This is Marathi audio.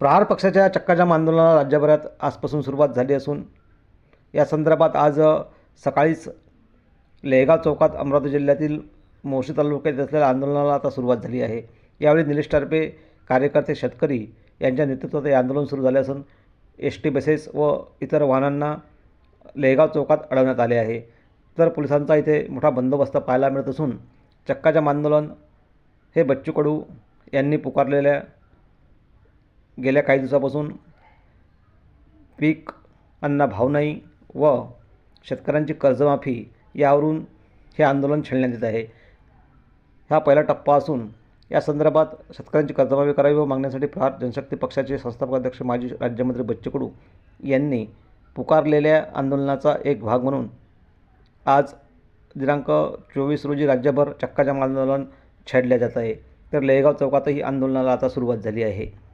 प्रहार पक्षाच्या चक्काजाम आंदोलनाला राज्यभरात आजपासून सुरुवात झाली असून या संदर्भात आज सकाळीच लेगाव चौकात अमरावती जिल्ह्यातील मोर्शी तालुक्यात असलेल्या आंदोलनाला आता सुरुवात झाली आहे. यावेळी निलेश टारपे कार्यकर्ते शेतकरी यांच्या नेतृत्वात हे आंदोलन सुरू झाले असून एस टी बसेस व इतर वाहनांना लेहगाव चौकात अडवण्यात आले आहे. तर पोलिसांचा इथे मोठा बंदोबस्त पाहायला मिळत असून चक्काजाम आंदोलन हे बच्चू कडू यांनी पुकारलेल्या गेल्या काही दिवसापासून पीक अन्ना भाव नाही व शेतकऱ्यांची कर्जमाफी यावरून हे आंदोलन छेडण्यात येत आहे. हा पहिला टप्पा असून या संदर्भात शेतकऱ्यांची कर्जमाफी करावी व मागण्यासाठी प्रहार जनशक्ती पक्षाचे संस्थापक अध्यक्ष माजी राज्यमंत्री बच्चू कडू यांनी पुकारलेल्या आंदोलनाचा एक भाग म्हणून आज दिनांक चोवीस रोजी राज्यभर चक्काजाम आंदोलन छेडले जात आहे. तर लेगाव चौकातही आंदोलनाला आता सुरुवात झाली आहे.